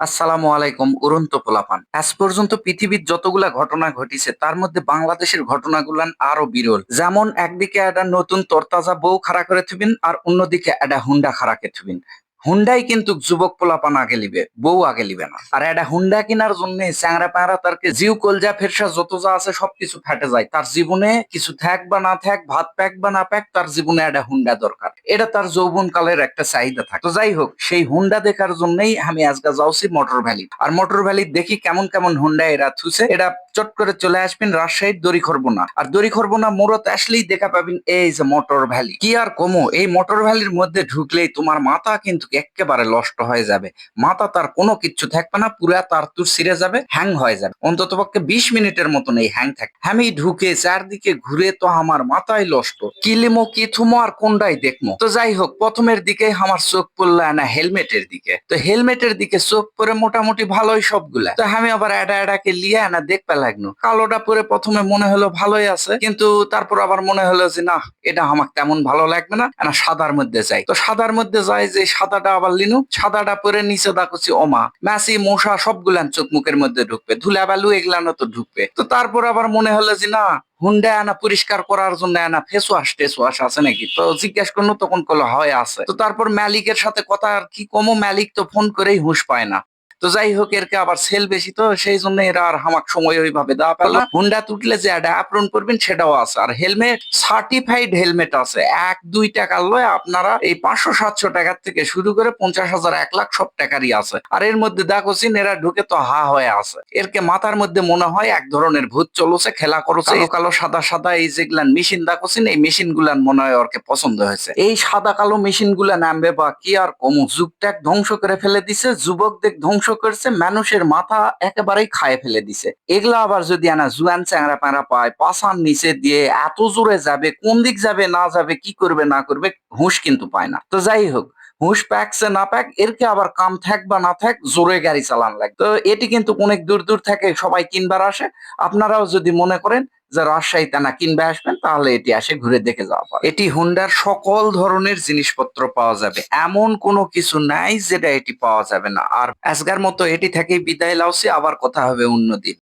আসসালামু আলাইকুম, উড়ন্ত পোলাপান। আজ পর্যন্ত পৃথিবীর যতগুলা ঘটনা ঘটিছে, তার মধ্যে বাংলাদেশের ঘটনাগুলান আরও বিরল। যেমন একদিকে একটা নতুন তরতাজা বউ খাড়া করে থুবিন, আর অন্যদিকে একটা হুন্ডা খাড়া কে থুবিন। হুন্ডাই কিন্তু যুবক পোলাপান আগে লিবে বউ আগে লিবে না। আর একটা হুন্ডা কেনার জন্য চ্যাংরা প্যাংরা তারকে জিউ, কলজা ফেরসা যত যা আছে সবকিছু ফেটে যায়। তার জীবনে কিছু থাক বা না থাক ভাত প্যাক বা না প্যাক, তার জীবনে একটা হুন্ডা দরকার। এটা তার যৌবন কালের একটা চাহিদা থাকে। তো যাই হোক, সেই হুন্ডা দেখার জন্যই আমি আজকে যাচ্ছি মোটর ভ্যালি আর মোটর ভ্যালি দেখি কেমন কেমন হুন্ডা এরা থুছে এটা চট করে চলে আসবেন রাজশাহীর দড়ি খরবনা আর দড়ি খরবনা মোড়ত আসলেই দেখা পাবেন এই যে মোটর ভ্যালি কি আর কমো, এই মোটর ভ্যালির মধ্যে ঢুকলেই তোমার মাথা কিন্তু একেবারে নষ্ট হয়ে যাবে। মাথা তার কোনো কিচ্ছু থাকবে না, পুরা তার তুর ছিঁড়ে যাবে হ্যাং হয়ে যাবে। অন্তত পক্ষে বিশ মিনিটের মতন এই হ্যাং থাকে। আমি ঢুকে চারদিকে ঘুরে তো আমার মাথায় নষ্ট। কিলিমো কি থুমো আর কোনটাই দেখমো? তো যাই হোক, প্রথমের দিকে আমার চোখ পড়ল না হেলমেটের দিকে। তো হেলমেটের দিকে চোখ পরে মোটামুটি ভালোই সবগুলা। তো আমি আবার এডা এডাকে লিয়ে না দেখতে লাগল। কালোটা পরে প্রথমে মনে হলো ভালোই আছে, কিন্তু তারপর আবার মনে হলো যে, না, এটা আমার তেমন ভালো লাগবে না না সাদার মধ্যে যাই। তো সাদার মধ্যে যাই, যে সাদাটা আবার লিনু, সাদাটা পরে নিচে দেখছি ওমা, ম্যাসি, মশা সবগুলান চোখ মুখের মধ্যে ঢুকবে ধুলা বালু এগুলানো তো ঢুকবে। তো তারপর আবার মনে হলো যে, না, হুন্ডা আনা পরিষ্কার করার জন্য আনা ফেস ওয়াশ টেস ওয়াশ আছে নাকি? তো জিজ্ঞাসা করল, তখন কলো হয়, আছে। তো তারপর মালিকের সাথে কথা আর কি কমো, মালিক তো ফোন করেই হুঁশ পায় না। তো যাই হোক এরকে আবার সেল বেশি তো সেই জন্য এরা আর হামাক সময় ওইভাবে দেওয়া পেল। হুন্ডা তুটলে যে এটা করবেন, সেটাও আছে। আর হেলমেট সার্টিফাইড হেলমেট আছে। এক, দুই টাকার লয় আপনারা এই পাঁচশো, সাতশো টাকার থেকে শুরু করে পঞ্চাশ হাজার, এক লাখ সব টাকারই আছে। আর এর মধ্যে দেখোছিন এরা ঢুকে তো হা হয়ে আছে। এরকে মাথার মধ্যে মনে হয় এক ধরনের ভূত চলছে, খেলা করছে। কালো সাদা সাদা, এই যেগুলান মেশিন দেখোছিন এই মেশিন গুলান মনে হয় ওরকে পছন্দ হয়েছে। এই সাদা, কালো মেশিনগুলা নামবে বা কি আর কমু যুগটাক ধ্বংস করে ফেলে দিছে, যুবকদের ধ্বংস করছে, মানুষের মাথা একেবারেই খায় ফেলে দিছে। এগুলা আবার যদি আনা জুয়ান চ্যাংরা প্যাংরা পায় পাশার নিচে দিয়ে এত জোরে যাবে, কোন দিক যাবে, না যাবে, কি করবে, না করবে, হুঁশ কিন্তু পায় না। তো যাই হোক, হুঁশ প্যাকসে না প্যাক এরকে আবার কাম থাক বা না থাক, জোরে গাড়ি চালান লাগে তো এটি কিন্তু অনেক দূর দূর থেকে সবাই কিনবার আসে। আপনারাও যদি মনে করেন যে রাজশাহীতে না কিনবে আসবেন তাহলে এটি আসে ঘুরে দেখে যাওয়া পারে। এটি হুন্ডার সকল ধরনের জিনিসপত্র পাওয়া যাবে। এমন কোনো কিছু নাই যেটা এটি পাওয়া যাবে না। আর আজকের মতো এটি থেকে বিদায় লাউসি আবার কথা হবে অন্যদিন